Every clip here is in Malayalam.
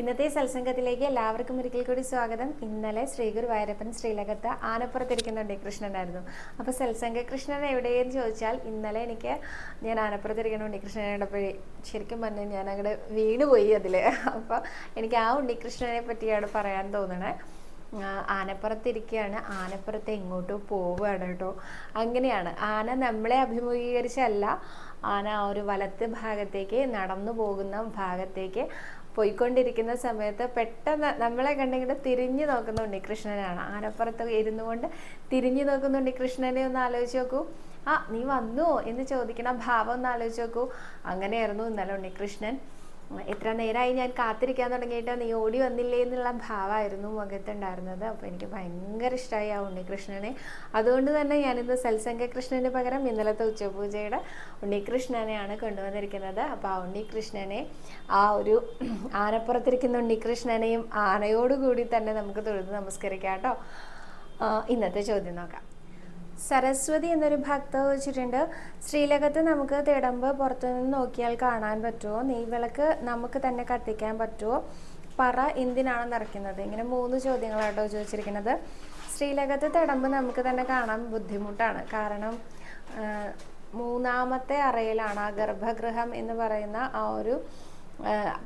ഇന്നത്തെ സത്സംഗത്തിലേക്ക് എല്ലാവർക്കും ഒരിക്കൽ കൂടി സ്വാഗതം. ഇന്നലെ ശ്രീഗുരു ഗുരുവായൂരപ്പൻ ശ്രീലകത്ത് ആനപ്പുറത്തിരിക്കുന്നുണ്ട് കൃഷ്ണനായിരുന്നു അപ്പോൾ സത്സംഗ കൃഷ്ണൻ എവിടെയെന്ന് ചോദിച്ചാൽ ഇന്നലെ എനിക്ക് ഞാൻ ആനപ്പുറത്തിരിക്കുന്ന ഉണ്ണികൃഷ്ണനെ കണ്ടപ്പോഴേ ശരിക്കും പറഞ്ഞാൽ ഞാൻ അങ്ങോട്ട് വീണുപോയി അതിൽ അപ്പോൾ എനിക്ക് ആ ഉണ്ണികൃഷ്ണനെ പറ്റിയാണ് പറയാൻ തോന്നണേ. ആനപ്പുറത്തിരിക്കുകയാണ് ആനപ്പുറത്ത് എങ്ങോട്ടോ പോവുകയാണ് കേട്ടോ. അങ്ങനെയാണ്. ആന നമ്മളെ അഭിമുഖീകരിച്ചല്ല. ആന ആ ഒരു വലത്ത് ഭാഗത്തേക്ക് നടന്നു പോകുന്ന ഭാഗത്തേക്ക് പോയിക്കൊണ്ടിരിക്കുന്ന സമയത്ത് പെട്ടെന്ന് നമ്മളെ കണ്ടെങ്കിൽ തിരിഞ്ഞു നോക്കുന്ന ഉണ്ണികൃഷ്ണനാണ്. ആനപ്പുറത്ത് ഇരുന്നു കൊണ്ട് തിരിഞ്ഞു നോക്കുന്ന ഉണ്ണികൃഷ്ണനെ ഒന്ന് ആലോചിച്ച് നോക്കൂ. ആ നീ വന്നോ എന്ന് ചോദിക്കണ ഭാവം ഒന്ന് ആലോചിച്ച് നോക്കൂ. അങ്ങനെയായിരുന്നു ഇന്നലെ ഉണ്ണികൃഷ്ണൻ. എത്ര നേരമായി ഞാൻ കാത്തിരിക്കാൻ തുടങ്ങിയിട്ട് നീ ഓടി വന്നില്ലേ എന്നുള്ള ഭാവമായിരുന്നു മുഖത്തുണ്ടായിരുന്നത്. അപ്പോൾ എനിക്ക് ഭയങ്കര ഇഷ്ടമായി ആ ഉണ്ണികൃഷ്ണനെ. അതുകൊണ്ട് തന്നെ ഞാനിന്ന് സത്സംഗ കൃഷ്ണന് പകരം ഇന്നലത്തെ ഉച്ചപൂജയുടെ ഉണ്ണികൃഷ്ണനെയാണ് കൊണ്ടുവന്നിരിക്കുന്നത്. അപ്പോൾ ആ ഉണ്ണികൃഷ്ണനെ ആ ഒരു ആനപ്പുറത്തിരിക്കുന്ന ഉണ്ണികൃഷ്ണനെയും ആനയോടുകൂടി തന്നെ നമുക്ക് തൊഴുത് നമസ്കരിക്കാം കേട്ടോ. ഇന്നത്തെ ചോദ്യം നോക്കാം. സരസ്വതി എന്നൊരു ഭക്ത വെച്ചിട്ടുണ്ട് ശ്രീലകത്ത് നമുക്ക് തിടമ്പ് പുറത്തുനിന്ന് നോക്കിയാൽ കാണാൻ പറ്റുമോ? നെയ്വിളക്ക് നമുക്ക് തന്നെ കത്തിക്കാൻ പറ്റുമോ? പറ എന്തിനാണ് നിറയ്ക്കുന്നത്? ഇങ്ങനെ മൂന്ന് ചോദ്യങ്ങളാട്ടോ ചോദിച്ചിരിക്കുന്നത്. ശ്രീലകത്ത് തിടമ്പ് നമുക്ക് തന്നെ കാണാൻ ബുദ്ധിമുട്ടാണ്. കാരണം മൂന്നാമത്തെ അറയിലാണ് ആ ഗർഭഗൃഹം എന്ന് പറയുന്ന ആ ഒരു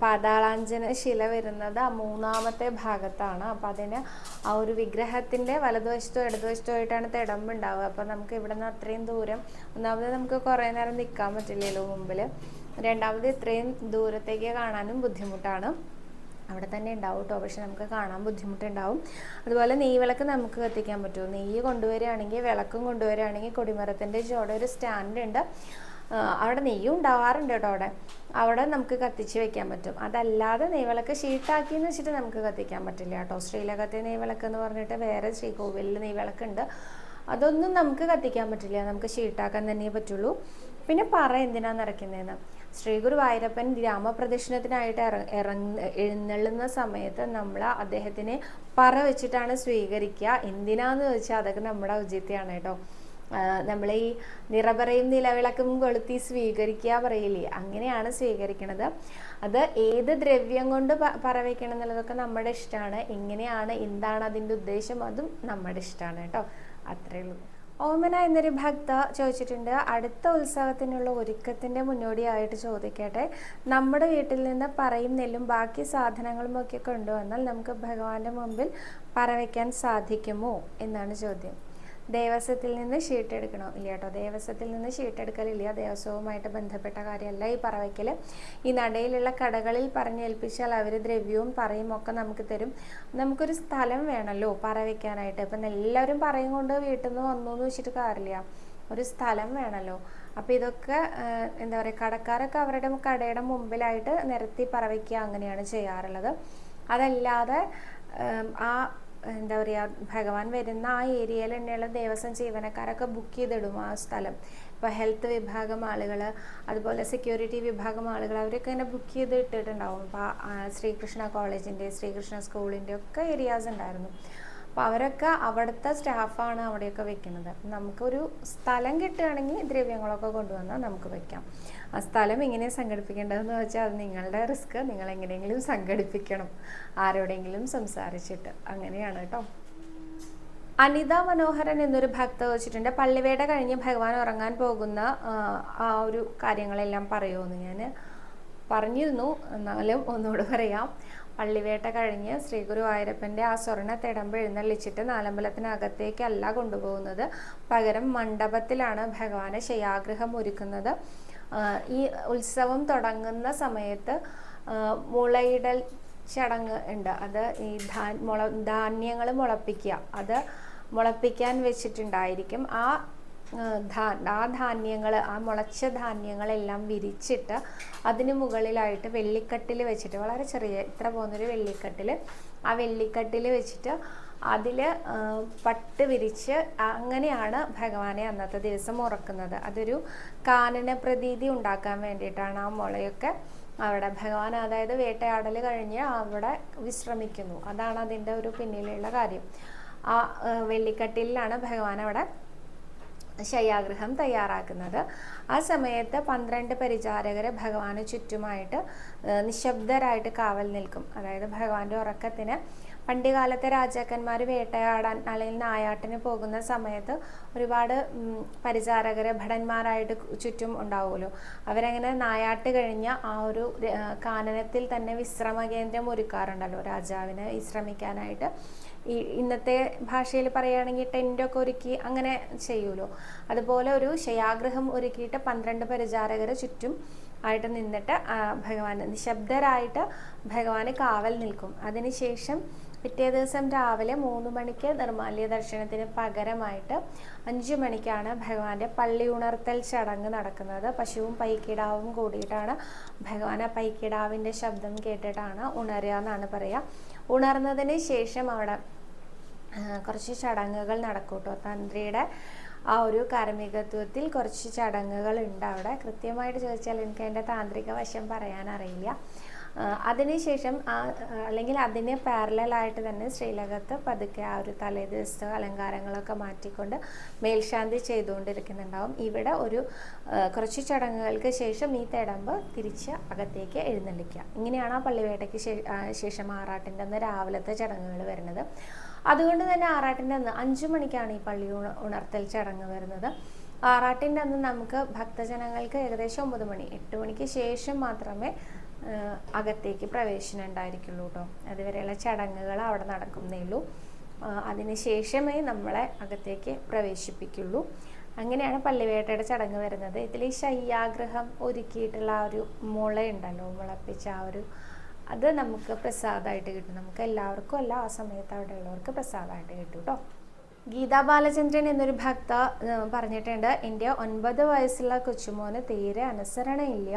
പാതാളാഞ്ജന ശില വരുന്നത് ആ മൂന്നാമത്തെ ഭാഗത്താണ്. അപ്പം അതിന് ആ ഒരു വിഗ്രഹത്തിന്റെ വലതുവശത്തോ ഇടതുവശത്തോ ആയിട്ടാണ് തിടമ്പ് ഉണ്ടാവുക അപ്പം നമുക്ക് ഇവിടെ നിന്ന് അത്രയും ദൂരം ഒന്നാമത് നമുക്ക് കുറേ നേരം നിൽക്കാൻ പറ്റില്ലല്ലോ മുമ്പിൽ രണ്ടാമത് ഇത്രയും ദൂരത്തേക്ക് കാണാനും ബുദ്ധിമുട്ടാണ്. അവിടെ തന്നെ ഉണ്ടാവും കേട്ടോ പക്ഷെ നമുക്ക് കാണാൻ ബുദ്ധിമുട്ടുണ്ടാവും. അതുപോലെ നെയ്യ് വിളക്ക് നമുക്ക് കത്തിക്കാൻ പറ്റുമോ നെയ്യ് കൊണ്ടുവരികയാണെങ്കിൽ വിളക്കും കൊണ്ടുവരികയാണെങ്കിൽ കൊടിമരത്തിന്റെ ചുവടെ ഒരു സ്റ്റാൻഡ് ഉണ്ട് അവിടെ നെയ്യും ഉണ്ടാവാറുണ്ട് കേട്ടോ അവിടെ. അവിടെ നമുക്ക് കത്തിച്ച് വെക്കാൻ പറ്റും. അതല്ലാതെ നെയ്വിളക്ക് ഷീട്ടാക്കി എന്ന് വെച്ചിട്ട് നമുക്ക് കത്തിക്കാൻ പറ്റില്ല കേട്ടോ. ശ്രീലകത്തെ നെയ്വിളക്ക് എന്ന് പറഞ്ഞിട്ട് വേറെ ശ്രീകോവിലിൽ നെയ്വിളക്കുണ്ട്. അതൊന്നും നമുക്ക് കത്തിക്കാൻ പറ്റില്ല. നമുക്ക് ഷീട്ടാക്കാൻ തന്നെ പറ്റുള്ളൂ. പിന്നെ പറ എന്തിനാ നിറയ്ക്കുന്നതെന്ന് ശ്രീ ഗുരുവായൂരപ്പൻ ഗ്രാമപ്രദക്ഷിണത്തിനായിട്ട് ഇറ ഇറങ്ങ എഴുന്നള്ളുന്ന സമയത്ത് നമ്മൾ അദ്ദേഹത്തിനെ പറ വെച്ചിട്ടാണ് സ്വീകരിക്കുക. എന്തിനാന്ന് വെച്ചാൽ അതൊക്കെ നമ്മുടെ ഔചിത്യമാണ് കേട്ടോ. നമ്മൾ ഈ നിറപറയും നിലവിളക്കും കൊളുത്തി സ്വീകരിക്കുക പറയില്ലേ? അങ്ങനെയാണ് സ്വീകരിക്കുന്നത് അത് ഏത് ദ്രവ്യം കൊണ്ട് പറവയ്ക്കണം എന്നുള്ളതൊക്കെ നമ്മുടെ ഇഷ്ടമാണ് എങ്ങനെയാണ് എന്താണ് അതിന്റെ ഉദ്ദേശം അതും നമ്മുടെ ഇഷ്ടമാണ് കേട്ടോ. അത്രയേ ഉള്ളൂ. ഓമന എന്നൊരു ഭക്ത ചോദിച്ചിട്ടുണ്ട് അടുത്ത ഉത്സവത്തിനുള്ള ഒരുക്കത്തിന്റെ മുന്നോടിയായിട്ട് ചോദിക്കട്ടെ. നമ്മുടെ വീട്ടിൽ നിന്ന് പറയും നെല്ലും ബാക്കി സാധനങ്ങളും ഒക്കെ കൊണ്ടുവന്നാൽ നമുക്ക് ഭഗവാന്റെ മുമ്പിൽ പറവയ്ക്കാൻ സാധിക്കുമോ? എന്നാണ് ചോദ്യം. ദേവസ്വത്തിൽ നിന്ന് ഷീട്ട് എടുക്കണോ ഇല്ല കേട്ടോ ദേവസ്വത്തിൽ നിന്ന് ഷീട്ട് എടുക്കലില്ല ദേവസ്വവുമായിട്ട് ബന്ധപ്പെട്ട കാര്യമല്ല ഈ പറവയ്ക്കൽ ഈ നടയിലുള്ള കടകളിൽ പറഞ്ഞേൽപ്പിച്ചാൽ അവർ ദ്രവ്യവും പറയും ഒക്കെ നമുക്ക് തരും. നമുക്കൊരു സ്ഥലം വേണമല്ലോ പറവയ്ക്കാനായിട്ട്. ഇപ്പം എല്ലാവരും പറയും കൊണ്ട് വീട്ടിൽ നിന്ന് വന്നു എന്ന് വെച്ചിട്ട് കാര്യമില്ല. ഒരു സ്ഥലം വേണമല്ലോ അപ്പോൾ ഇതൊക്കെ എന്താ പറയുക കടക്കാരൊക്കെ അവരുടെ കടയുടെ മുമ്പിലായിട്ട് നിരത്തി പറവയ്ക്കുക അങ്ങനെയാണ് ചെയ്യാറുള്ളത്. അതല്ലാതെ ആ എന്താ പറയുക ഭഗവാൻ വരുന്ന ആ ഏരിയയിൽ തന്നെയുള്ള ദേവസ്വം ജീവനക്കാരൊക്കെ ബുക്ക് ചെയ്തിടും ആ സ്ഥലം. ഇപ്പോൾ ഹെൽത്ത് വിഭാഗം ആളുകൾ അതുപോലെ സെക്യൂരിറ്റി വിഭാഗം ആളുകൾ അവരൊക്കെ ഇങ്ങനെ ബുക്ക് ചെയ്ത് ഇട്ടിട്ടുണ്ടാവും. അപ്പോൾ ശ്രീകൃഷ്ണ കോളേജിന്റെ ശ്രീകൃഷ്ണ സ്കൂളിന്റെ ഒക്കെ ഏരിയാസ് ഉണ്ടായിരുന്നു. അപ്പോൾ അവരൊക്കെ അവിടുത്തെ സ്റ്റാഫാണ് അവിടെയൊക്കെ വെക്കുന്നത്. നമുക്കൊരു സ്ഥലം കിട്ടുകയാണെങ്കിൽ ദ്രവ്യങ്ങളൊക്കെ കൊണ്ടുവന്നാൽ നമുക്ക് വെക്കാം. ആ സ്ഥലം എങ്ങനെ സംഘടിപ്പിക്കേണ്ടതെന്ന് വെച്ചാൽ അത് നിങ്ങളുടെ റിസ്ക്. നിങ്ങൾ എങ്ങനെയെങ്കിലും സംഘടിപ്പിക്കണം. ആരോടെങ്കിലും സംസാരിച്ചിട്ട്. അങ്ങനെയാണ് കേട്ടോ. അനിത മനോഹരൻ എന്നൊരു ഭക്ത വെച്ചിട്ടുണ്ട്. പള്ളിവേട കഴിഞ്ഞ് ഭഗവാൻ ഉറങ്ങാൻ പോകുന്ന ആ ഒരു കാര്യങ്ങളെല്ലാം പറയുമെന്ന് ഞാൻ പറഞ്ഞിരുന്നു. എന്നാലും ഒന്നുകൂടെ പറയാം. പള്ളിവേട്ട കഴിഞ്ഞ് ശ്രീ ഗുരുവായൂരപ്പന്റെ ആ സ്വർണ തിടമ്പ് എഴുന്നള്ളിച്ചിട്ട് നാലമ്പലത്തിനകത്തേക്കല്ല കൊണ്ടുപോകുന്നത്. പകരം മണ്ഡപത്തിലാണ് ഭഗവാനെ ശയാഗ്രഹം ഒരുക്കുന്നത്. ഈ ഉത്സവം തുടങ്ങുന്ന സമയത്ത് മുളയിടൽ ചടങ്ങ് ഉണ്ട്. അത് ഈ ധാന്യങ്ങൾ മുളപ്പിക്കുക. അത് മുളപ്പിക്കാൻ വെച്ചിട്ടുണ്ടായിരിക്കും. ആ ആ, ധാന്യങ്ങൾ ആ മുളച്ച ധാന്യങ്ങളെല്ലാം വിരിച്ചിട്ട് അതിന് മുകളിലായിട്ട് വെള്ളിക്കട്ടിൽ വെച്ചിട്ട് വളരെ ചെറിയ ഇത്ര പോകുന്നൊരു വെള്ളിക്കട്ടിൽ ആ വെള്ളിക്കട്ടിൽ വെച്ചിട്ട് അതിൽ പട്ട് വിരിച്ച് അങ്ങനെയാണ് ഭഗവാനെ അന്നത്തെ ദിവസം ഉറക്കുന്നത്. അതൊരു കാനന പ്രതീതി ഉണ്ടാക്കാൻ വേണ്ടിയിട്ടാണ് ആ മുളയൊക്കെ അവിടെ ഭഗവാൻ അതായത് വേട്ടയാടൽ കഴിഞ്ഞ് അവിടെ വിശ്രമിക്കുന്നു. അതാണ് അതിന്റെ ഒരു പിന്നിലുള്ള കാര്യം. ആ വെള്ളിക്കട്ടിലാണ് ഭഗവാൻ അവിടെ ശയ്യാഗ്രഹം തയ്യാറാക്കുന്നത്. ആ സമയത്ത് പന്ത്രണ്ട് പരിചാരകരെ ഭഗവാന് ചുറ്റുമായിട്ട് നിശബ്ദരായിട്ട് കാവൽ നിൽക്കും. അതായത് ഭഗവാന്റെ ഉറക്കത്തിന് പണ്ടുകാലത്തെ രാജാക്കന്മാർ വേട്ടയാടാൻ അല്ലെങ്കിൽ നായാട്ടിന് പോകുന്ന സമയത്ത് ഒരുപാട് പരിചാരകരെ ഭടന്മാരായിട്ട് ചുറ്റും ഉണ്ടാവുമല്ലോ. അവരങ്ങനെ നായാട്ട് കഴിഞ്ഞ ആ ഒരു കാനനത്തിൽ തന്നെ വിശ്രമ കേന്ദ്രം ഒരുക്കാറുണ്ടല്ലോ. രാജാവിനെ വിശ്രമിക്കാനായിട്ട് ഈ ഇന്നത്തെ ഭാഷയിൽ പറയുകയാണെങ്കിൽ ടെന്റൊക്കെ ഒരുക്കി അങ്ങനെ ചെയ്യുമല്ലോ. അതുപോലെ ഒരു ശയാഗ്രഹം ഒരുക്കിയിട്ട് പന്ത്രണ്ട് പരിചാരകരെ ചുറ്റും ആയിട്ട് നിന്നിട്ട് ഭഗവാൻ നിശബ്ദരായിട്ട് ഭഗവാന് കാവൽ നിൽക്കും. അതിനുശേഷം പിറ്റേ ദിവസം രാവിലെ മൂന്ന് മണിക്ക് നിർമാല്യ ദർശനത്തിന് പകരമായിട്ട് അഞ്ചു മണിക്കാണ് ഭഗവാന്റെ പള്ളി ഉണർത്തൽ ചടങ്ങ് നടക്കുന്നത്. പശുവും പൈക്കിടാവും കൂടിയിട്ടാണ് ഭഗവാൻ ആ പൈക്കിടാവിന്റെ ശബ്ദം കേട്ടിട്ടാണ് ഉണരുക എന്നാണ് പറയുക. ഉണർന്നതിന് ശേഷം അവിടെ കുറച്ച് ചടങ്ങുകൾ നടക്കും കേട്ടോ തന്ത്രിയുടെ ആ ഒരു കാർമ്മികത്വത്തിൽ കുറച്ച് ചടങ്ങുകൾ ഉണ്ട് അവിടെ. കൃത്യമായിട്ട് ചോദിച്ചാൽ എനിക്ക് അതിന്റെ താന്ത്രിക വശം പറയാൻ അറിയില്ല. അതിനുശേഷം ആ അല്ലെങ്കിൽ അതിന് പാരലായിട്ട് തന്നെ ശ്രീലകത്ത് പതുക്കെ ആ ഒരു തലേ ദിവസത്തെ അലങ്കാരങ്ങളൊക്കെ മാറ്റിക്കൊണ്ട് മേൽശാന്തി ചെയ്തുകൊണ്ടിരിക്കുന്നുണ്ടാവും. ഇവിടെ ഒരു കുറച്ച് ചടങ്ങുകൾക്ക് ശേഷം ഈ തെടമ്പ് തിരിച്ച് അകത്തേക്ക് എഴുന്നള്ളിക്കുക. ഇങ്ങനെയാണ് ആ പള്ളിവേട്ടയ്ക്ക് ശേഷം ആറാട്ടിന്റെ അന്ന് രാവിലത്തെ ചടങ്ങുകൾ വരുന്നത്. അതുകൊണ്ട് തന്നെ ആറാട്ടിന്റെ അന്ന് അഞ്ചു മണിക്കാണ് ഈ പള്ളി ഉണർത്തൽ ചടങ്ങ് വരുന്നത്. ആറാട്ടിന്റെ അന്ന് നമുക്ക് ഭക്തജനങ്ങൾക്ക് ഏകദേശം ഒമ്പത് മണി എട്ട് മണിക്ക് ശേഷം മാത്രമേ അകത്തേക്ക് പ്രവേശനം ഉണ്ടായിരിക്കുള്ളൂ കേട്ടോ. അതുവരെയുള്ള ചടങ്ങുകൾ അവിടെ നടക്കുന്നേ ഉള്ളൂ അതിനുശേഷമേ നമ്മളെ അകത്തേക്ക് പ്രവേശിപ്പിക്കുള്ളൂ. അങ്ങനെയാണ് പള്ളിവേട്ടയുടെ ചടങ്ങ് വരുന്നത്. ഇതിൽ ഈ ശയ്യാഗ്രഹം ഒരുക്കിയിട്ടുള്ള ആ ഒരു മുളയുണ്ടല്ലോ മുളപ്പിച്ച ആ ഒരു അത് നമുക്ക് പ്രസാദമായിട്ട് കിട്ടും. നമുക്ക് എല്ലാവർക്കും അല്ല ആ സമയത്ത് അവിടെ ഉള്ളവർക്ക് പ്രസാദമായിട്ട് കിട്ടും കേട്ടോ ഗീതാ ബാലചന്ദ്രൻ എന്നൊരു ഭക്ത പറഞ്ഞിട്ടുണ്ട് എന്റെ ഒൻപത് വയസ്സുള്ള കൊച്ചുമോന് തീരെ അനുസരണയില്ല.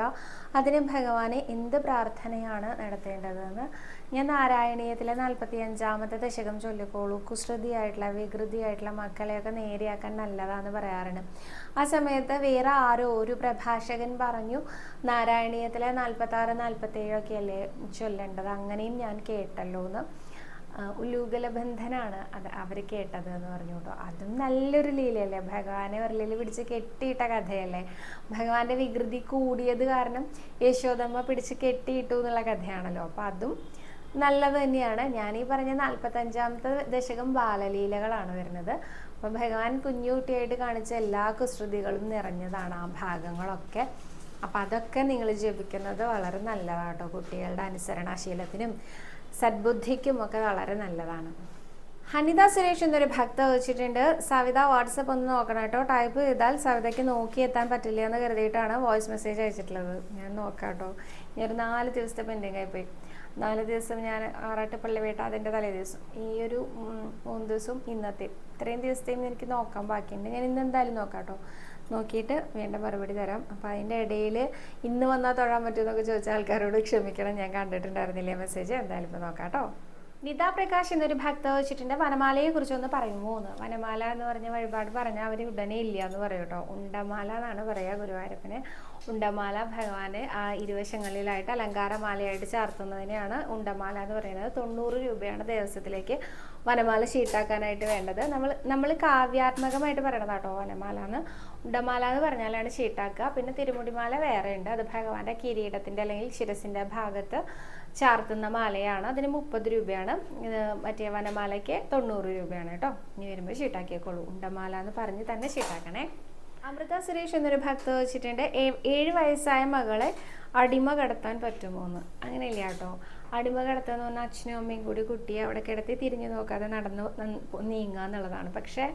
അതിന് ഭഗവാനെ എന്ത് പ്രാർത്ഥനയാണ് നടത്തേണ്ടതെന്ന് ഞാൻ നാരായണീയത്തിലെ നാൽപ്പത്തി അഞ്ചാമത്തെ ദശകം ചൊല്ലിക്കോളൂ. കുസൃതിയായിട്ടുള്ള വികൃതിയായിട്ടുള്ള മക്കളെയൊക്കെ നേരെയാക്കാൻ നല്ലതാന്ന് പറയാറുണ്ട്. ആ സമയത്ത് വേറെ ആരോ ഒരു പ്രഭാഷകൻ പറഞ്ഞു നാരായണീയത്തിലെ നാൽപ്പത്തി ആറ് നാൽപ്പത്തി ഏഴൊക്കെ അല്ലേ ചൊല്ലേണ്ടത്? അങ്ങനെയും ഞാൻ കേട്ടല്ലോ എന്ന് ഉല്ലൂകലബന്ധനാണ് അത് അവർ കേട്ടത് എന്ന് പറഞ്ഞു കേട്ടോ. അതും നല്ലൊരു ലീലയല്ലേ? ഭഗവാനെ ഉരലിൽ പിടിച്ച് കെട്ടിയിട്ട കഥയല്ലേ? ഭഗവാന്റെ വികൃതി കൂടിയത് കാരണം യശോദമ്മ പിടിച്ച് കെട്ടിയിട്ടു എന്നുള്ള കഥയാണല്ലോ. അപ്പം അതും നല്ലത് തന്നെയാണ്. ഞാൻ ഈ പറഞ്ഞ നാൽപ്പത്തഞ്ചാമത്തെ ദശകം ബാലലീലകളാണ് വരുന്നത്. അപ്പം ഭഗവാൻ കുഞ്ഞുകുട്ടിയായിട്ട് കാണിച്ച എല്ലാ കുസൃതികളും നിറഞ്ഞതാണ് ആ ഭാഗങ്ങളൊക്കെ. അപ്പം അതൊക്കെ നിങ്ങൾ ജപിക്കുന്നത് വളരെ നല്ലതാട്ടോ കുട്ടികളുടെ അനുസരണാശീലത്തിനും സദ്ബുദ്ധിക്കും ഒക്കെ വളരെ നല്ലതാണ്. ഹനിത സുരേഷ് എന്നൊരു ഭക്ത വെച്ചിട്ടുണ്ട് സവിത വാട്സപ്പ് ഒന്ന് നോക്കണം കേട്ടോ. ടൈപ്പ് ചെയ്താൽ സവിതയ്ക്ക് നോക്കിയെത്താൻ പറ്റില്ല എന്ന് കരുതിയിട്ടാണ് വോയിസ് മെസ്സേജ് അയച്ചിട്ടുള്ളത്. ഞാൻ നോക്കാം കേട്ടോ. ഞാൻ നാല് ദിവസത്തെ പെൻഡിങ് ആയിപ്പോയി നാല് ദിവസം ഞാൻ ആറാട്ടുപള്ളി വേട്ട അതിന്റെ തലേ ദിവസം. ഈ ഒരു മൂന്ന് ദിവസവും ഇന്നത്തെ. ഇത്രയും ദിവസത്തെയും എനിക്ക് നോക്കാൻ ബാക്കിയുണ്ട്. ഞാൻ ഇന്ന് എന്തായാലും നോക്കാം കേട്ടോ നോക്കിയിട്ട് വേണ്ട മറുപടി തരാം. അപ്പം അതിന്റെ ഇടയിൽ ഇന്ന് വന്നാൽ തൊഴാൻ പറ്റുമെന്നൊക്കെ ചോദിച്ച ആൾക്കാരോട് ക്ഷമിക്കണം. ഞാൻ കണ്ടിട്ടുണ്ടായിരുന്നില്ലേ മെസ്സേജ് എന്തായാലും ഇപ്പോൾ നോക്കാം കേട്ടോ നിതാ പ്രകാശ് എന്നൊരു ഭക്ത വെച്ചിട്ടുണ്ട്. വനമാലയെ കുറിച്ചൊന്ന് പറയുമോ എന്ന്. വനമാല എന്ന് പറഞ്ഞ വഴിപാട് പറഞ്ഞാൽ അവർ ഉടനെ ഇല്ല എന്ന് പറയും കേട്ടോ. ഉണ്ടമാല എന്നാണ് പറയുക ഗുരുവായൂരപ്പന്. ഉണ്ടമാല ഭഗവാന് ആ ഇരുവശങ്ങളിലായിട്ട് അലങ്കാരമാലയായിട്ട് ചേർത്തുന്നതിനെയാണ് ഉണ്ടമാല എന്ന് പറയുന്നത്. തൊണ്ണൂറ് രൂപയാണ് ദേവസ്വത്തിലേക്ക് വനമാല ഷീട്ടാക്കാനായിട്ട് വേണ്ടത്. നമ്മൾ നമ്മൾ കാവ്യാത്മകമായിട്ട് പറയണത് കേട്ടോ വനമാല എന്ന്. ഉണ്ടമാല എന്ന് പറഞ്ഞാലാണ് ഷീട്ടാക്കുക. പിന്നെ തിരുമുടിമാല വേറെ ഉണ്ട് അത് ഭഗവാന്റെ കിരീടത്തിന്റെ അല്ലെങ്കിൽ ശിരസിന്റെ ഭാഗത്ത് ചാർത്തുന്ന മാലയാണ്. അതിന് മുപ്പത് രൂപയാണ്. മറ്റേ വനമാലയ്ക്ക് തൊണ്ണൂറ് രൂപയാണ് കേട്ടോ. ഇനി വരുമ്പോൾ ഷീട്ടാക്കിയേക്കോളൂ ഉണ്ടമാല എന്ന് പറഞ്ഞ് തന്നെ ഷീട്ടാക്കണേ. അമൃത സുരേഷ് എന്നൊരു ഭക്ത വെച്ചിട്ടുണ്ട് ഏഴ് വയസ്സായ മകളെ അടിമ കടത്താൻ പറ്റുമോ എന്ന് അങ്ങനെയില്ല കേട്ടോ. അടിമ കടത്താന്ന് പറഞ്ഞാൽ അച്ഛനും അമ്മയും കൂടി കുട്ടിയെ അവിടെ കിടത്തി തിരിഞ്ഞു നോക്കാതെ നടന്ന് നീങ്ങുക എന്നുള്ളതാണ് പക്ഷേ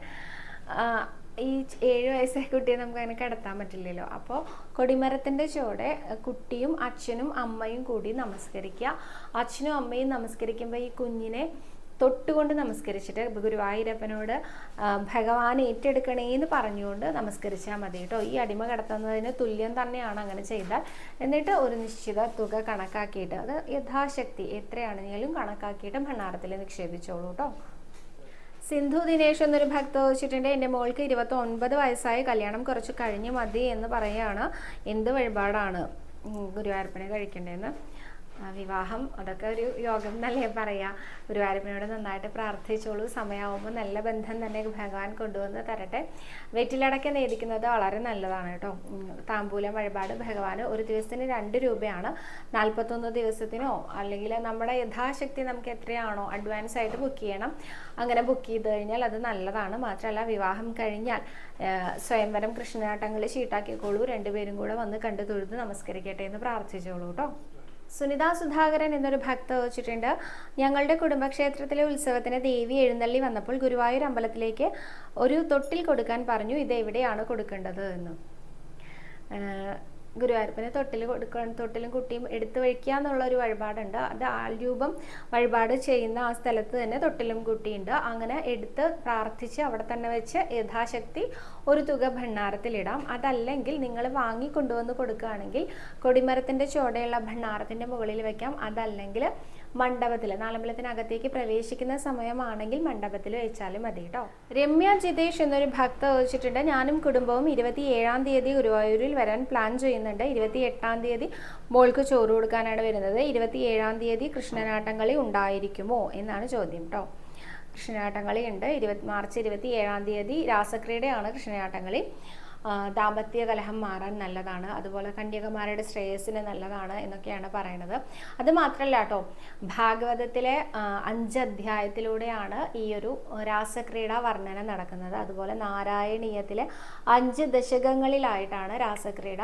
ഈ ഏഴ് വയസ്സായ കുട്ടിയെ നമുക്ക് അങ്ങനെ കിടത്താൻ പറ്റില്ലല്ലോ. അപ്പോൾ കൊടിമരത്തിന്റെ ചുവടെ കുട്ടിയും അച്ഛനും അമ്മയും കൂടി നമസ്കരിക്കുക. അച്ഛനും അമ്മയും നമസ്കരിക്കുമ്പോൾ ഈ കുഞ്ഞിനെ തൊട്ടുകൊണ്ട് നമസ്കരിച്ചിട്ട് ഗുരുവായൂരപ്പനോട് ഭഗവാൻ ഏറ്റെടുക്കണേ എന്ന് പറഞ്ഞുകൊണ്ട് നമസ്കരിച്ചാൽ മതി കേട്ടോ. ഈ അടിമ കിടത്തുന്നതിന് തുല്യം തന്നെയാണ് അങ്ങനെ ചെയ്താൽ. എന്നിട്ട് ഒരു നിശ്ചിത തുക കണക്കാക്കിയിട്ട് അത് യഥാശക്തി എത്രയാണെങ്കിലും കണക്കാക്കിയിട്ട് ഭണ്ണാരത്തിൽ നിക്ഷേപിച്ചോളൂ കേട്ടോ. സിന്ധു ദിനേശ് എന്നൊരു ഭക്ത ചോദിച്ചിട്ടുണ്ട് എന്റെ മോൾക്ക് ഇരുപത്തി ഒൻപത് വയസ്സായി. കല്യാണം കുറച്ച് കഴിഞ്ഞ് മതി എന്ന് പറയുകയാണ് എന്ത് വഴിപാടാണ്? ഗുരുവായൂരപ്പനെ കഴിക്കേണ്ടതെന്ന് വിവാഹം. അതൊക്കെ ഒരു യോഗം എന്നല്ലേ പറയാ. ഗുരുവായൂരപ്പനോട് നന്നായിട്ട് പ്രാർത്ഥിച്ചോളൂ. സമയമാകുമ്പോൾ നല്ല ബന്ധം തന്നെ ഭഗവാൻ കൊണ്ടുവന്ന് തരട്ടെ. വെറ്റിലടക്കം നേദിക്കുന്നത് വളരെ നല്ലതാണ് കേട്ടോ. താമ്പൂലം വഴിപാട് ഭഗവാന് ഒരു ദിവസത്തിന് രണ്ട് രൂപയാണ്. നാൽപ്പത്തൊന്ന് ദിവസത്തിനോ അല്ലെങ്കിൽ നമ്മുടെ യഥാശക്തി നമുക്ക് എത്രയാണോ അഡ്വാൻസ് ആയിട്ട് ബുക്ക് ചെയ്യണം. അങ്ങനെ ബുക്ക് ചെയ്ത് കഴിഞ്ഞാൽ അത് നല്ലതാണ്. മാത്രമല്ല വിവാഹം കഴിഞ്ഞാൽ സ്വയംവരം കൃഷ്ണനാട്ടങ്ങളിൽ ചീട്ടാക്കിക്കോളൂ രണ്ടുപേരും കൂടെ വന്ന് കണ്ടു തൊഴുത് നമസ്കരിക്കട്ടെ എന്ന് പ്രാർത്ഥിച്ചോളൂ കേട്ടോ. സുനിത സുധാകരൻ എന്നൊരു ഭക്ത വെച്ചിട്ടുണ്ട്. ഞങ്ങളുടെ കുടുംബക്ഷേത്രത്തിലെ ഉത്സവത്തിന് ദേവി എഴുന്നള്ളി വന്നപ്പോൾ ഗുരുവായൂർ അമ്പലത്തിലേക്ക് ഒരു തൊട്ടിൽ കൊടുക്കാൻ പറഞ്ഞു ഇത് എവിടെയാണ് കൊടുക്കേണ്ടത്? എന്ന്. ഗുരുവായൂരപ്പന് തൊട്ടിൽ കൊടുക്കാൻ തൊട്ടിലും കുട്ടിയും എടുത്തു വയ്ക്കുക എന്നുള്ള ഒരു വഴിപാടുണ്ട്. അത് ആൾരൂപം വഴിപാട് ചെയ്യുന്ന ആ സ്ഥലത്ത് തന്നെ തൊട്ടിലും കുട്ടിയുണ്ട്. അങ്ങനെ എടുത്ത് പ്രാർത്ഥിച്ച് അവിടെ തന്നെ വെച്ച് യഥാശക്തി ഒരു തുക ഭണ്ണാരത്തിലിടാം. അതല്ലെങ്കിൽ നിങ്ങൾ വാങ്ങി കൊണ്ടുവന്ന് കൊടുക്കുകയാണെങ്കിൽ കൊടിമരത്തിന്റെ ചുവടെയുള്ള ഭണ്ണാരത്തിന്റെ മുകളിൽ വയ്ക്കാം അതല്ലെങ്കിൽ മണ്ഡപത്തിൽ നാലമ്പലത്തിനകത്തേക്ക് പ്രവേശിക്കുന്ന സമയമാണെങ്കിൽ മണ്ഡപത്തിൽ വെച്ചാലും മതി കേട്ടോ രമ്യ ജിതേഷ് എന്നൊരു ഭക്ത ചോദിച്ചിട്ടുണ്ട്. ഞാനും കുടുംബവും ഇരുപത്തി ഏഴാം തീയതി ഗുരുവായൂരിൽ വരാൻ പ്ലാൻ ചെയ്യുന്നുണ്ട്. ഇരുപത്തി എട്ടാം തീയതി മോൾക്ക് ചോറ് കൊടുക്കാനാണ് വരുന്നത്. ഇരുപത്തി ഏഴാം തീയതി കൃഷ്ണനാട്ടംകളി ഉണ്ടായിരിക്കുമോ എന്നാണ് ചോദ്യം കേട്ടോ കൃഷ്ണനാട്ടംകളി ഉണ്ട് ഇരുപത്തി മാർച്ച് ഇരുപത്തി ഏഴാം തീയതി രാസക്രീഡയാണ് കൃഷ്ണനാട്ടംകളി. ആ, ദാമ്പത്യ കലഹം മാറാൻ നല്ലതാണ്. അതുപോലെ കന്യകമാരുടെ ശ്രേയസ്സിന് നല്ലതാണ് എന്നൊക്കെയാണ് പറയുന്നത്. അത് മാത്രമല്ല കേട്ടോ ഭാഗവതത്തിലെ അഞ്ച് അധ്യായത്തിലൂടെയാണ് ഈ ഒരു രാസക്രീഡ വർണന നടക്കുന്നത്. അതുപോലെ നാരായണീയത്തിലെ അഞ്ച് ദശകങ്ങളിലായിട്ടാണ് രാസക്രീഡ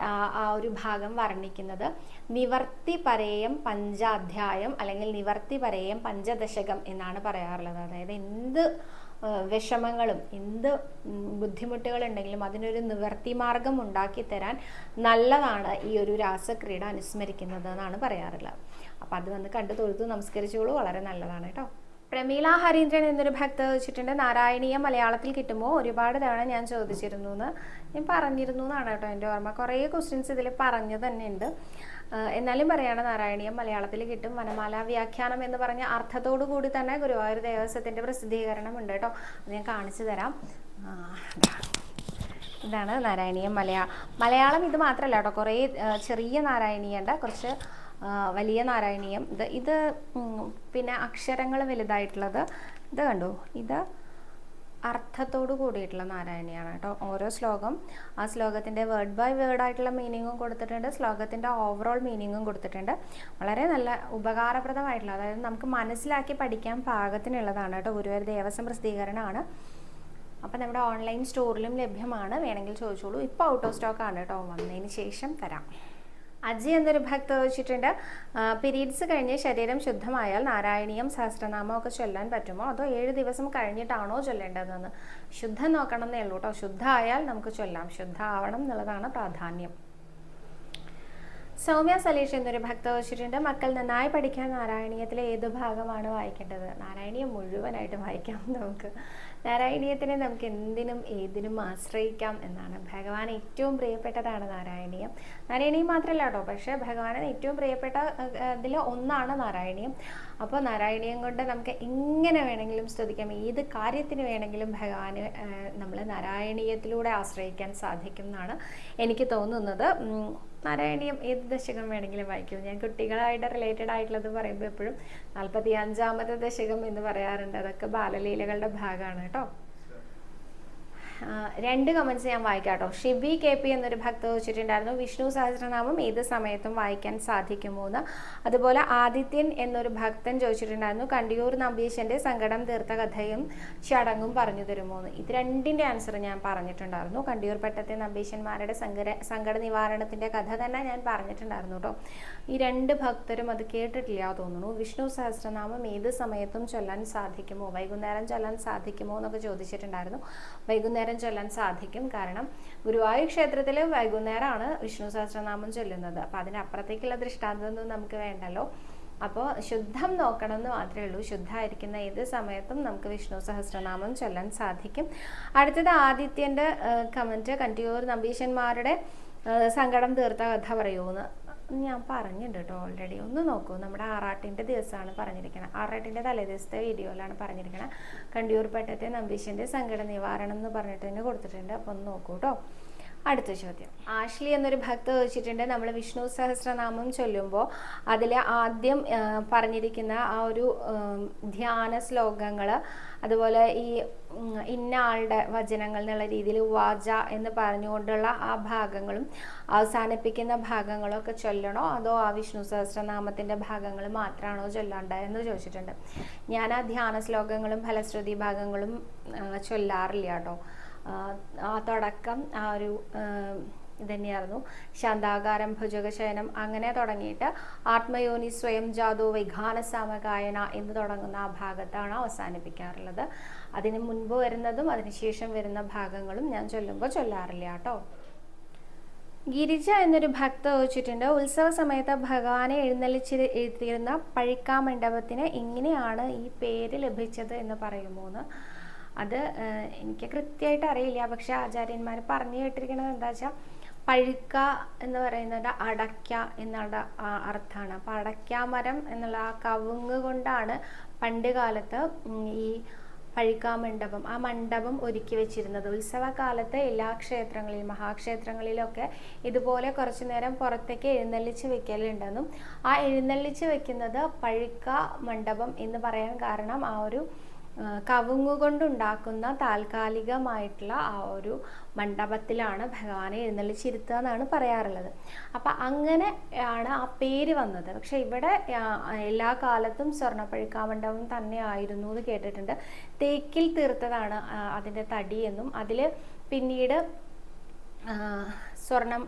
ആ- ഒരു ഭാഗം വർണിക്കുന്നത്. നിവർത്തി പരേയം പഞ്ചാധ്യായം അല്ലെങ്കിൽ നിവർത്തി പരേയം പഞ്ചദശകം എന്നാണ് പറയാറുള്ളത്. അതായത് എന്ത് വിഷമങ്ങളും എന്ത് ബുദ്ധിമുട്ടുകളുണ്ടെങ്കിലും അതിനൊരു നിവർത്തി മാർഗം ഉണ്ടാക്കി തരാൻ നല്ലതാണ് ഈ ഒരു രാസക്രീഡ അനുസ്മരിക്കുന്നത് എന്നാണ് പറയാറുള്ളത്. അപ്പം അത് വന്ന് കണ്ടു തൊഴുത്ത് നമസ്കരിച്ചോളൂ വളരെ നല്ലതാണ് കേട്ടോ. പ്രമീല ഹരീന്ദ്രൻ എന്നൊരു ഭക്ത ചോദിച്ചിട്ടുണ്ട്. നാരായണീയ മലയാളത്തിൽ കിട്ടുമ്പോൾ ഒരുപാട് തവണ ഞാൻ ചോദിച്ചിരുന്നു എന്ന്. ഞാൻ പറഞ്ഞിരുന്നു എന്നാണ് കേട്ടോ എന്റെ ഓർമ്മ. കുറേ ക്വസ്റ്റ്യൻസ് ഇതിൽ പറഞ്ഞു തന്നെ ഉണ്ട് എന്നാലും പറയാണ് നാരായണീയം മലയാളത്തിൽ കിട്ടും വനമാല വ്യാഖ്യാനം എന്ന് പറഞ്ഞ അർത്ഥത്തോടു കൂടി തന്നെ ഗുരുവായൂർ ദേവസ്വത്തിന്റെ പ്രസിദ്ധീകരണം ഉണ്ട് കേട്ടോ. അത് ഞാൻ കാണിച്ചു തരാം. ഇതാണ് നാരായണീയം മലയാ മലയാളം ഇത് മാത്രമല്ല കേട്ടോ. കുറേ ചെറിയ നാരായണീയുണ്ട് കുറച്ച് വലിയ നാരായണീയം. ഇത് ഇത് പിന്നെ അക്ഷരങ്ങൾ വലുതായിട്ടുള്ളത് ഇത് കണ്ടു? ഇത് അർത്ഥത്തോട് കൂടിയിട്ടുള്ള നാരായണിയാണ് കേട്ടോ. ഓരോ ശ്ലോകം ആ ശ്ലോകത്തിന്റെ വേർഡ് ബൈ വേർഡ് ആയിട്ടുള്ള മീനിങ്ങും കൊടുത്തിട്ടുണ്ട്. ശ്ലോകത്തിന്റെ ഓവറോൾ മീനിങ്ങും കൊടുത്തിട്ടുണ്ട്. വളരെ നല്ല ഉപകാരപ്രദമായിട്ടുള്ള അതായത് നമുക്ക് മനസ്സിലാക്കി പഠിക്കാൻ പാകത്തിനുള്ളതാണ് കേട്ടോ. ഗുരുവായൂർ ദേവസ്വം പ്രസിദ്ധീകരണമാണ്. അപ്പം നമ്മുടെ ഓൺലൈൻ സ്റ്റോറിലും ലഭ്യമാണ്. വേണമെങ്കിൽ ചോദിച്ചോളൂ. ഇപ്പോൾ ഔട്ട് ഓഫ് സ്റ്റോക്കാണ് കേട്ടോ. വന്നതിന് ശേഷം തരാം. അജി എന്നൊരു ഭക്ത ചോദിച്ചിട്ടുണ്ട്. പീരീഡ്സ് കഴിഞ്ഞ് ശരീരം ശുദ്ധമായാൽ നാരായണീയം സഹസ്രനാമം ഒക്കെ ചൊല്ലാൻ പറ്റുമോ? അതോ ഏഴ് ദിവസം കഴിഞ്ഞിട്ടാണോ ചൊല്ലേണ്ടതെന്ന്? ശുദ്ധം നോക്കണം എന്നേ ഉള്ളൂ കേട്ടോ ശുദ്ധമായാൽ നമുക്ക് ചൊല്ലാം. ശുദ്ധ ആവണം എന്നുള്ളതാണ് പ്രാധാന്യം. സൗമ്യ സലീഷ് എന്നൊരു ഭക്ത വെച്ചിട്ടുണ്ട് മക്കൾ നന്നായി പഠിക്കാൻ നാരായണീയത്തിലെ ഏത് ഭാഗമാണ് വായിക്കേണ്ടത്? നാരായണീയം മുഴുവനായിട്ട് വായിക്കാം നമുക്ക്. നാരായണീയത്തിനെ നമുക്ക് എന്തിനും ഏതിനും ആശ്രയിക്കാം എന്നാണ് ഭഗവാൻ ഏറ്റവും പ്രിയപ്പെട്ടതാണ് നാരായണീയം. നാരായണീയം മാത്രമല്ല കേട്ടോ പക്ഷേ ഭഗവാന് ഏറ്റവും പ്രിയപ്പെട്ട ഇതിൽ ഒന്നാണ് നാരായണീയം. അപ്പോൾ നാരായണീയം കൊണ്ട് നമുക്ക് എങ്ങനെ വേണമെങ്കിലും സ്തുതിക്കാം ഏത് കാര്യത്തിന് വേണമെങ്കിലും ഭഗവാന് നമ്മൾ നാരായണീയത്തിലൂടെ ആശ്രയിക്കാൻ സാധിക്കും എന്നാണ് എനിക്ക് തോന്നുന്നത്. നാരായണീയം ഏത് ദശകം വേണമെങ്കിലും വായിക്കും. ഞാൻ കുട്ടികളായിട്ട് റിലേറ്റഡ് ആയിട്ടുള്ളത് പറയുമ്പോൾ എപ്പോഴും നാൽപ്പത്തി അഞ്ചാമത്തെ ദശകം എന്ന് പറയാറുണ്ട്. അതൊക്കെ ബാലലീലകളുടെ ഭാഗമാണ് കേട്ടോ. രണ്ട് കമൻസ് ഞാൻ വായിക്കാം കേട്ടോ ഷിബി കെ പി എന്നൊരു ഭക്ത ചോദിച്ചിട്ടുണ്ടായിരുന്നു വിഷ്ണു സഹസ്രനാമം ഏത് സമയത്തും വായിക്കാൻ സാധിക്കുമോ എന്ന് അതുപോലെ ആദിത്യൻ എന്നൊരു ഭക്തൻ ചോദിച്ചിട്ടുണ്ടായിരുന്നു. കണ്ടിയൂർ നമ്പീശന്റെ സങ്കടം തീർത്ത കഥയും ചടങ്ങും പറഞ്ഞു തരുമോ എന്ന് ഇത് രണ്ടിന്റെ ആൻസർ ഞാൻ പറഞ്ഞിട്ടുണ്ടായിരുന്നു. കണ്ടിയൂർ പട്ടത്തെ നമ്പീശന്മാരുടെ സങ്കര സങ്കട നിവാരണത്തിന്റെ കഥ തന്നെ ഞാൻ പറഞ്ഞിട്ടുണ്ടായിരുന്നു കേട്ടോ ഈ രണ്ട് ഭക്തരും അത് കേട്ടിട്ടില്ല തോന്നുന്നു. വിഷ്ണു സഹസ്രനാമം ഏത് സമയത്തും ചൊല്ലാൻ സാധിക്കുമോ? വൈകുന്നേരം ചൊല്ലാൻ സാധിക്കുമോ എന്നൊക്കെ ചോദിച്ചിട്ടുണ്ടായിരുന്നു. വൈകുന്നേരം ചൊല്ലാൻ സാധിക്കും. കാരണം ഗുരുവായൂർ ക്ഷേത്രത്തിൽ വൈകുന്നേരമാണ് വിഷ്ണു സഹസ്രനാമം ചൊല്ലുന്നത്. അപ്പോൾ അതിനപ്പുറത്തേക്കുള്ള ദൃഷ്ടാന്തമൊന്നും നമുക്ക് വേണ്ടല്ലോ. അപ്പോൾ ശുദ്ധം നോക്കണം എന്ന് മാത്രമേ ഉള്ളൂ. ശുദ്ധമായിരിക്കുന്ന ഏത് സമയത്തും നമുക്ക് വിഷ്ണു സഹസ്രനാമം ചൊല്ലാൻ സാധിക്കും. അടുത്തത് ആദിത്യന്റെ കമന്റ് കണ്ടിയൂർ നമ്പീശന്മാരുടെ സങ്കടം തീർത്ത കഥ പറയുമെന്ന് ഞാൻ പറഞ്ഞിട്ടുണ്ട് കേട്ടോ ഓൾറെഡി ഒന്ന് നോക്കൂ. നമ്മുടെ ആറാട്ടിന്റെ ദിവസമാണ് പറഞ്ഞിരിക്കുന്നത് ആറാട്ടിന്റെ തലേദിവസത്തെ വീഡിയോയിലാണ് പറഞ്ഞിരിക്കുന്നത് കണ്ടിയൂർ പട്ടത്തെ നമ്പീശന്റെ സങ്കട നിവാരണം എന്ന് പറഞ്ഞിട്ട് തന്നെ കൊടുത്തിട്ടുണ്ട്. അപ്പോൾ ഒന്ന് നോക്കൂ കേട്ടോ. അടുത്ത ചോദ്യം. ആഷ്ലി എന്നൊരു ഭക്ത ചോദിച്ചിട്ടുണ്ട്. നമ്മൾ വിഷ്ണു സഹസ്രനാമം ചൊല്ലുമ്പോൾ അതിൽ ആദ്യം പറഞ്ഞിരിക്കുന്ന ആ ഒരു ധ്യാന ശ്ലോകങ്ങൾ അതുപോലെ ഈ ഇന്ന ആളുടെ വചനങ്ങൾ എന്നുള്ള രീതിയിൽ വാച എന്ന് പറഞ്ഞുകൊണ്ടുള്ള ആ ഭാഗങ്ങളും അവസാനിപ്പിക്കുന്ന ഭാഗങ്ങളും ഒക്കെ ചൊല്ലണോ? അതോ ആ വിഷ്ണു സഹസ്രനാമത്തിന്റെ ഭാഗങ്ങൾ മാത്രമാണോ ചൊല്ലേണ്ടത് എന്ന് ചോദിച്ചിട്ടുണ്ട്. ഞാൻ ആ ധ്യാന ശ്ലോകങ്ങളും ഫലശ്രുതി ഭാഗങ്ങളും ചൊല്ലാറില്ല കേട്ടോ. ആ, തുടക്കം ആ ഒരു ഇതന്നെയായിരുന്നു തന്നെയായിരുന്നു. ശാന്താകാരം ഭുജകശയനം അങ്ങനെ തുടങ്ങിയിട്ട് ആത്മയോനി സ്വയം ജാതോ വിഘാന സമകായന എന്ന് തുടങ്ങുന്ന ആ ഭാഗത്താണ് അവസാനിപ്പിക്കാറുള്ളത്. അതിന് മുൻപ് വരുന്നതും അതിനുശേഷം വരുന്ന ഭാഗങ്ങളും ഞാൻ ചൊല്ലുമ്പോൾ ചൊല്ലാറില്ല കേട്ടോ. ഗിരിജ എന്നൊരു ഭക്ത ചോദിച്ചിട്ടുണ്ട് ഉത്സവ സമയത്ത് ഭഗവാനെ എഴുന്നള്ളിച്ച് എഴുതിയിരുന്ന പഴിക്കാമണ്ഡപത്തിന് ഇങ്ങനെയാണ് ഈ പേര് ലഭിച്ചത് എന്ന് പറയുമോന്ന്? അത് എനിക്ക് കൃത്യമായിട്ട് അറിയില്ല. പക്ഷെ ആചാര്യന്മാർ പറഞ്ഞു കേട്ടിരിക്കുന്നത് എന്താ വെച്ചാൽ പഴുക്ക എന്ന് പറയുന്നത് അടയ്ക്ക എന്നുള്ള അർത്ഥമാണ്. അപ്പം അടയ്ക്കാമരം എന്നുള്ള ആ കവുങ്ങ് കൊണ്ടാണ് പണ്ട് കാലത്ത് ഈ പഴുക്ക മണ്ഡപം ആ മണ്ഡപം ഒരുക്കി വെച്ചിരുന്നത്. ഉത്സവകാലത്ത് എല്ലാ ക്ഷേത്രങ്ങളിലും മഹാക്ഷേത്രങ്ങളിലൊക്കെ ഇതുപോലെ കുറച്ചു നേരം പുറത്തേക്ക് എഴുന്നള്ളിച്ച് വെക്കലുണ്ടെന്നും ആ എഴുന്നള്ളിച്ച് വെക്കുന്നത് പഴുക്ക മണ്ഡപം എന്ന് പറയാൻ കാരണം ആ ഒരു കവുങ്ങ് കൊണ്ടുണ്ടാക്കുന്ന താൽക്കാലികമായിട്ടുള്ള ആ ഒരു മണ്ഡപത്തിലാണ് ഭഗവാനെ എഴുന്നള്ളിച്ചിരുത്തുക എന്നാണ് പറയാറുള്ളത്. അപ്പം അങ്ങനെ ആണ് ആ പേര് വന്നത്. പക്ഷേ ഇവിടെ എല്ലാ കാലത്തും സ്വർണപ്പഴുക്കാ മണ്ഡപം തന്നെ ആയിരുന്നു എന്ന് കേട്ടിട്ടുണ്ട്. തേക്കിൽ തീർത്തതാണ് അതിന്റെ തടി എന്നും അതിൽ പിന്നീട് സ്വർണം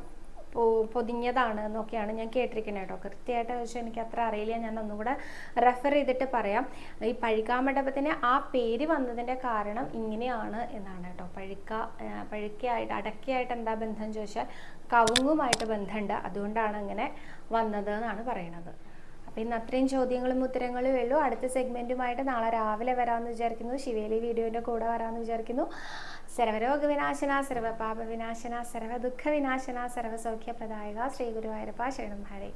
പൊതിഞ്ഞതാണ് എന്നൊക്കെയാണ് ഞാൻ കേട്ടിരിക്കുന്നത് കേട്ടോ. കൃത്യമായിട്ട് പക്ഷേ എനിക്ക് അത്ര അറിയില്ല. ഞാൻ ഒന്നുകൂടെ റെഫർ ചെയ്തിട്ട് പറയാം. ഈ പഴുക്കാമണ്ഡപത്തിന് ആ പേര് വന്നതിന്റെ കാരണം ഇങ്ങനെയാണ് എന്നാണ് കേട്ടോ. പഴുക്ക പഴുക്കയായിട്ട് അടക്കയായിട്ട് എന്താ ബന്ധം ചോദിച്ചാൽ കവുങ്ങുമായിട്ട് ബന്ധമുണ്ട്. അതുകൊണ്ടാണ് അങ്ങനെ വന്നത് എന്നാണ് പറയണത് അപ്പോൾ ഇന്ന് അത്രയും ചോദ്യങ്ങളും ഉത്തരങ്ങളും ഉള്ളൂ. അടുത്ത സെഗ്മെന്റുമായിട്ട് നാളെ രാവിലെ വരാമെന്ന് വിചാരിക്കുന്നു. ശിവേലി വീഡിയോന്റെ കൂടെ വരാമെന്ന് വിചാരിക്കുന്നു. സർവരോഗ സർവപാപവിനാശന സർവദുഃഖവിനാശന വിനാശന സർവ ദുഃഖ വിനാശന സർവസൗഖ്യപ്രദായക ശ്രീ ഗുരുവായൂരപ്പ ശരണം ഹരേ